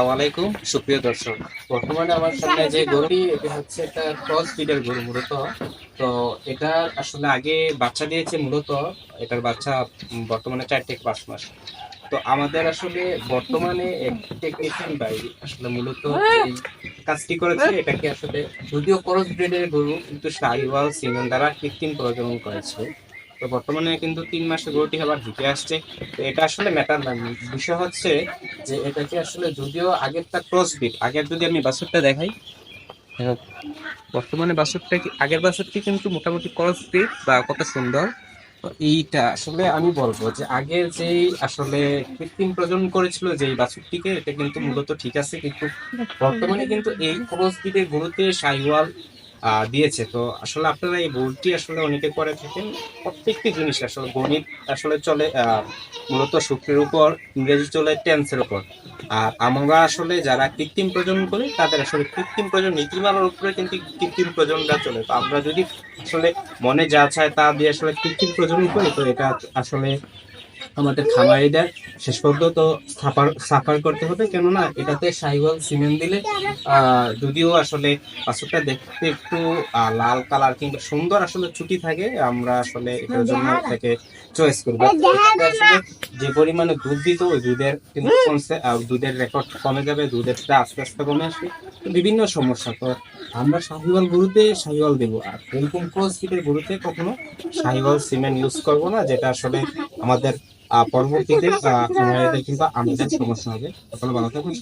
আলাইকুম, সুপ্রিয় দর্শক। বর্তমানে আমার সামনে যে গরুটি, এটা হচ্ছে একটা ক্রস ব্রিডের গরু মূলত। তো এটা আসলে আগে বাচ্চা দিয়েছে মূলত, এটার বাচ্চা বর্তমানে চার থেকে পাঁচ মাস। তো আমাদের আসলে বর্তমানে টেকনিশিয়ান ভাই আসলে মূলত এই কাজটি করেছে, এটাকে আসলে যদিও ক্রস ব্রিডের গরু, কিন্তু শাহিওয়াল সিমেন্ট দ্বারা কৃত্রিম প্রজনন করেছে। তো বর্তমানে কিন্তু তিন মাসে গরুটি আবার হিটে আসছে। তো এটা আসলে ম্যাটার না। বিষয় হচ্ছে যে এটাকে আসলে যদিও আগেরটা ক্রস বিট আগের যদি আমি বাছুরটা দেখাই বর্তমানে বাছুরটা কি আগের বাছুরটি কিন্তু মোটামুটি ক্রস বিট বা কত সুন্দর। এইটা আসলে আমি বলব যে আগের যে আসলে কৃত্রিম প্রজনন করেছিল যেই বাছুরটিকে, এটা কিন্তু মূলত ঠিক আছে। কিন্তু বর্তমানে কিন্তু এই ক্রস বিটের গরুতে সাইওয়াল দিয়েছে। তো আসলে আপনারা এই বোর্ডটি আসলে অনেকে করে থাকেন। প্রত্যেকটি জিনিস আসলে গণিত আসলে চলে মূলত সূত্রের উপর, ইংরেজি চলে টেন্সের উপর। আর আমরা আসলে যারা কৃত্রিম প্রজনন করি, তাদের আসলে কৃত্রিম প্রজনন নীতিমালার উপরে কিন্তু কৃত্রিম প্রজননটা চলে। তো আমরা যদি আসলে মনে যা চায় তা দিয়ে আসলে কৃত্রিম প্রজনন করি, তো এটা আসলে আমাদের খামারিদের শেষ পর্যন্ত সাফার সাফার করতে হবে। কেননা এটাতে সাইওয়াল সিমেন্ট দিলে যদিও আসলে বাছুরটা দেখতে একটু লাল কালার কিন্তু সুন্দর আসলে ছুটি থাকে আমরা আসলে এটার জন্য এটাকে চয়েস করব আসলে যে পরিমাণে দুধ দিত ওই দুধের কিন্তু কমছে দুধের রেকর্ড কমে যাবে দুধের আস্তে আস্তে কমে আসবে। বিভিন্ন সমস্যা। তো আমরা শাহিওয়াল গরুতে শাহিওয়াল দেবো। আর এরকম ক্রস গরুতে কখনো শাহিওয়াল সিমেন্ট ইউজ করব না যেটা আসলে আমাদের পরবর্তীতে কিংবা আমাদের সমস্যা হবে। সকলে ভালো থাকুন